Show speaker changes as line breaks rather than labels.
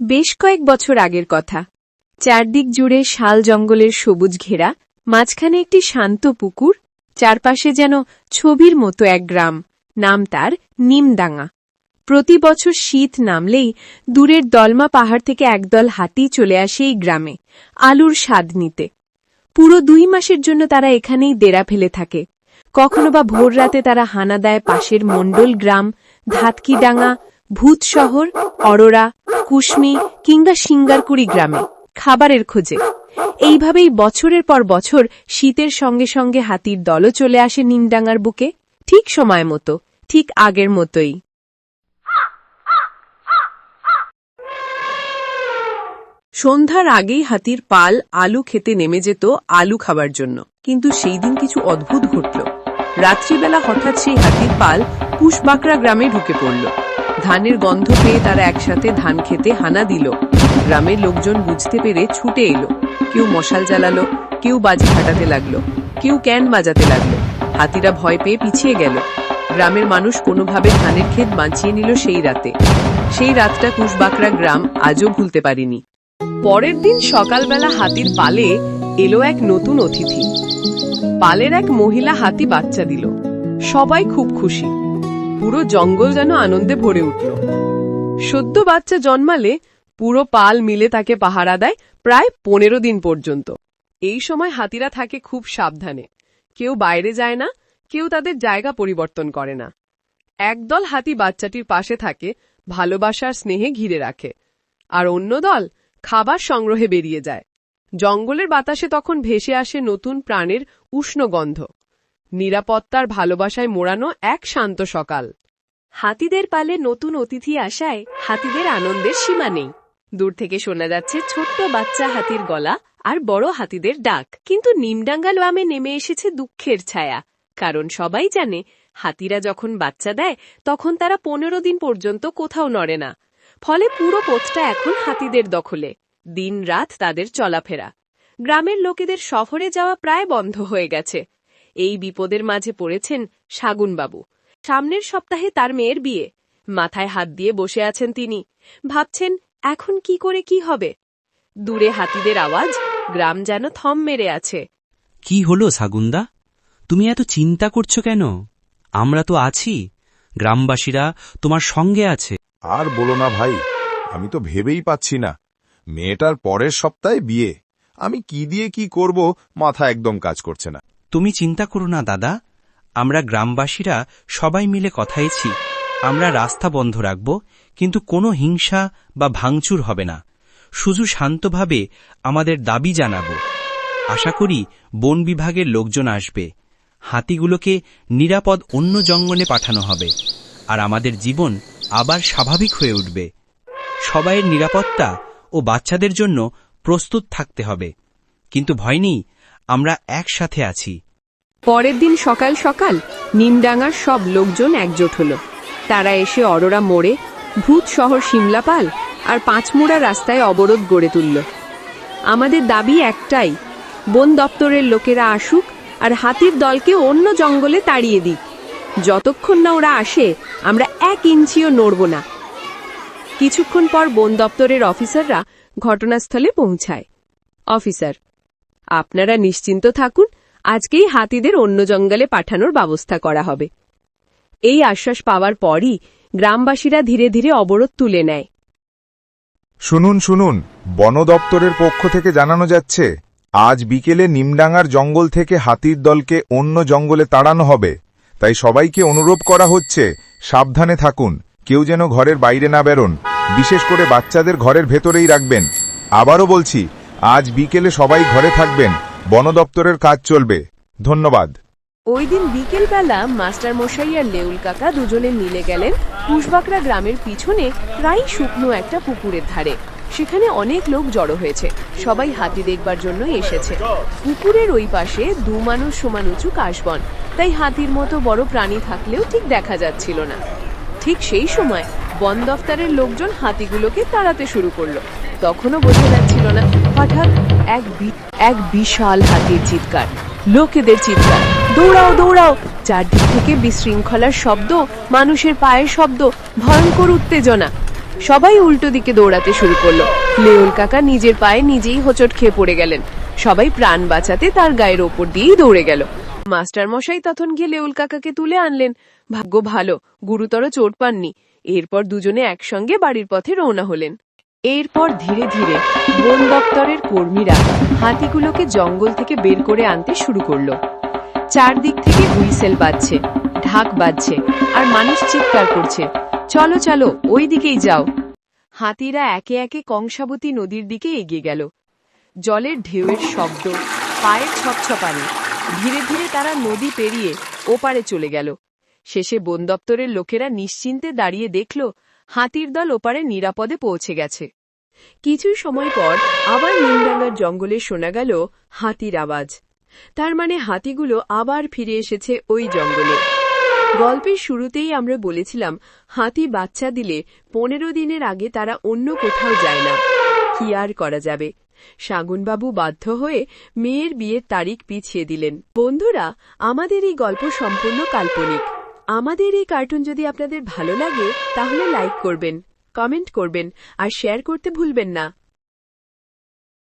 বেশ কয়েক বছর আগের কথা। চারদিক জুড়ে শাল জঙ্গলের সবুজ ঘেরা, মাঝখানে একটি শান্ত পুকুর, চারপাশে যেন ছবির মতো এক গ্রাম, নাম তার নিমডাঙ্গা। প্রতি বছর শীত নামলেই দূরের দলমা পাহাড় থেকে একদল হাতি চলে আসে এই গ্রামে, আলুর স্বাদ নিতে। পুরো দুই মাসের জন্য তারা এখানেই দেরা ফেলে থাকে। কখনো বা ভোর রাতে তারা হানা দেয় পাশের মণ্ডল গ্রাম, ধাতকিডাঙ্গা ভূত শহর অরোরা, কুশমি কিংবা সিঙ্গারকুড়ি গ্রামে, খাবারের খোঁজে। এইভাবেই বছরের পর বছর শীতের সঙ্গে সঙ্গে হাতির দলও চলে আসে নিমডাঙ্গার বুকে, ঠিক সময় মতো, ঠিক আগের মতোই।
সন্ধ্যার আগেই হাতির পাল আলু খেতে নেমে যেত আলু খাবার জন্য, কিন্তু সেই দিন কিছু অদ্ভুত ঘটল। রাত্রিবেলা হঠাৎ সেই হাতির পাল পুষবাকরা গ্রামে ঢুকে পড়ল। ধানের গন্ধ পেয়ে তারা একসাথে ধান খেতে হানা দিল। গ্রামের লোকজন বুঝতে পেরে ছুটে এলো। কেউ মশাল জ্বালালো, কেউ বাজি ফাটাতে লাগল, কেউ ক্যান বাজাতে লাগল। হাতিরা ভয় পেয়ে পিছিয়ে গেল। গ্রামের মানুষ কোনোভাবে ধানের ক্ষেত বাঁচিয়ে নিল সেই রাতে। সেই রাতটা কুশবাকরা গ্রাম আজও ভুলতে পারিনি। পরের দিন সকালবেলা হাতির পালে এলো এক নতুন অতিথি। পালের এক মহিলা হাতি বাচ্চা দিল। সবাই খুব খুশি। পুরো জঙ্গল যেন আনন্দে ভরে উঠল। সদ্য বাচ্চা জন্মালে পুরো পাল মিলে তাকে পাহারা দেয় প্রায় পনেরো দিন পর্যন্ত। এই সময় হাতিরা থাকে খুব সাবধানে। কেউ বাইরে যায় না, কেউ তাদের জায়গা পরিবর্তন করে না। একদল হাতি বাচ্চাটির পাশে থাকে, ভালোবাসার স্নেহে ঘিরে রাখে। আর অন্য দল খাবার সংগ্রহে বেরিয়ে যায়। জঙ্গলের বাতাসে তখন ভেসে আসে নতুন প্রাণের উষ্ণ গন্ধ। নিরাপত্তার ভালোবাসায় মোড়ানো এক শান্ত সকাল।
হাতিদের পালে নতুন অতিথি আসায় হাতিদের আনন্দের সীমা নেই। দূর থেকে শোনা যাচ্ছে ছোট্ট বাচ্চা হাতির গলা আর বড় হাতিদের ডাক। কিন্তু নিমডাঙ্গা গ্রামে নেমে এসেছে দুঃখের ছায়া। কারণ সবাই জানে, হাতিরা যখন বাচ্চা দেয়, তখন তারা পনেরো দিন পর্যন্ত কোথাও নড়ে না। ফলে পুরো পথটা এখন হাতিদের দখলে। দিন রাত তাদের চলাফেরা। গ্রামের লোকেদের শহরে যাওয়া প্রায় বন্ধ হয়ে গেছে। এই বিপদের মাঝে পড়েছেন শাগুনবাবু। সামনের সপ্তাহে তার মেয়ের বিয়ে। মাথায় হাত দিয়ে বসে আছেন তিনি। ভাবছেন এখন কি করে কি হবে? দূরে হাতিদের আওয়াজ গ্রাম যেন থম মেরে আছে।
কি হলো সাগুন্দা তুমি এত চিন্তা করছ কেন? আমরা তো আছি। গ্রামবাসীরা তোমার সঙ্গে আছে।
আর বলো না ভাই আমি তো ভেবেই পাচ্ছি না। মেয়েটার পরের সপ্তাহে বিয়ে। আমি কি দিয়ে কি করব মাথা একদম কাজ করছে না।
তুমি চিন্তা করো না, দাদা। আমরা গ্রামবাসীরা সবাই মিলে কথাইছি আমরা রাস্তা বন্ধ রাখব, কিন্তু কোনো হিংসা বা ভাঙচুর হবে না। শুধু শান্তভাবে আমাদের দাবি জানাব। আশা করি বন বিভাগের লোকজন আসবে। হাতিগুলোকে নিরাপদ অন্য জঙ্গলে পাঠানো হবে। আর আমাদের জীবন আবার স্বাভাবিক হয়ে উঠবে। সবাইয়ের নিরাপত্তা ও বাচ্চাদের জন্য প্রস্তুত থাকতে হবে। কিন্তু ভয় নেই আমরা একসাথে আছি।
পরের দিন সকাল সকাল নিমডাঙ্গার সব লোকজন একজোট হল। তারা এসে অরোরা মোড়ে ভূত শহর সিমলাপাল আর পাঁচমোড়া রাস্তায় অবরোধ গড়ে তুলল। আমাদের দাবি একটাই, বন দপ্তরের লোকেরা আসুক আর হাতির দলকে অন্য জঙ্গলে তাড়িয়ে দিক। যতক্ষণ না ওরা আসে, আমরা এক ইঞ্চিও নড়ব না। কিছুক্ষণ পর বন দপ্তরের অফিসাররা ঘটনাস্থলে পৌঁছায়। অফিসার আপনারা নিশ্চিন্ত থাকুন, আজকেই হাতিদের অন্য জঙ্গলে পাঠানোর ব্যবস্থা করা হবে। এই আশ্বাস পাওয়ার পরই গ্রামবাসীরা ধীরে ধীরে অবরোধ তুলে নেয়।
শুনুন শুনুন, বন দপ্তরের পক্ষ থেকে জানানো যাচ্ছে, আজ বিকেলে নিমডাঙ্গার জঙ্গল থেকে হাতির দলকে অন্য জঙ্গলে তাড়ানো হবে। তাই সবাইকে অনুরোধ করা হচ্ছে, সাবধানে থাকুন, কেউ যেন ঘরের বাইরে না বেরোন। বিশেষ করে বাচ্চাদের ঘরের ভেতরেই রাখবেন। আবারও বলছি আজ বিকেলে সবাই ঘরে থাকবেন। বন দপ্তরের কাজ চলবে। ধন্যবাদ।
ওই দিন বিকেলবেলা মাস্টার মশাই আর লেউল কাকা দুজনে মিলে গেলেন পুষবাকরা গ্রামের পিছনে প্রায় শুকনো একটা পুকুরের ধারে। সেখানে অনেক লোক জড়ো হয়েছে। সবাই হাতি দেখবার জন্য এসেছে। পুকুরের ওই পাশে দু মানুষ সমান উঁচু কাশবন। তাই হাতির মতো বড় প্রাণী থাকলেও ঠিক দেখা যাচ্ছিল না। ঠিক সেই সময় বন দফতরের লোকজন হাতিগুলোকে তাড়াতে শুরু করল। তখনও বোঝা যাচ্ছিল না, হঠাৎ এক এক বিশাল হাতির চিৎকার। লোকেদের চিৎকার। দৌড়াও দৌড়াও! চারদিক থেকে বিশৃঙ্খলার শব্দ, মানুষের পায়ের শব্দ, ভয়ঙ্কর উত্তেজনা। সবাই উল্টো দিকে দৌড়াতে শুরু করল। লেউল কাকা নিজের পায়ে নিজেই হোঁচট খেয়ে পড়ে গেলেন। সবাই প্রাণ বাঁচাতে তার গায়ের ওপর দিয়েই দৌড়ে গেল। মাস্টার মশাই তখন গিয়ে লেউল কাকাকে তুলে আনলেন। ভাগ্য ভালো, গুরুতর চোট পাননি। এরপর দুজনে একসঙ্গে বাড়ির পথে রওনা হলেন। এরপর ধীরে ধীরে বন দপ্তরের কর্মীরা হাতিগুলোকে জঙ্গল থেকে বের করে আনতে শুরু করল। চারদিক থেকে হুইসেল বাজছে, ঢাক বাজছে আর মানুষ চিৎকার করছে। চলো চলো ওই দিকেই যাও। হাতিরা একে একে কংসাবতী নদীর দিকে এগিয়ে গেল। জলের ঢেউয়ের শব্দ, পায়ের ছপছপানি, ধীরে ধীরে তারা নদী পেরিয়ে ওপারে চলে গেল। শেষে বন দপ্তরের লোকেরা নিশ্চিন্তে দাঁড়িয়ে দেখল হাতির দল ওপারে নিরাপদে পৌঁছে গেছে। কিছু সময় পর আবার নিমডাঙ্গার জঙ্গলে শোনা গেল হাতির আওয়াজ। তার মানে হাতিগুলো আবার ফিরে এসেছে ওই জঙ্গলে। গল্পের শুরুতেই আমরা বলেছিলাম, হাতি বাচ্চা দিলে পনেরো দিনের আগে তারা অন্য কোথাও যায় না। কি আর করা যাবে? শাগুনবাবু বাধ্য হয়ে মেয়ের বিয়ের তারিখ পিছিয়ে দিলেন। বন্ধুরা, আমাদের এই গল্প সম্পূর্ণ কাল্পনিক। আমাদের এই কার্টুন যদি আপনাদের ভালো লাগে, তাহলে লাইক করবেন, কমেন্ট করবেন, আর শেয়ার করতে ভুলবেন না।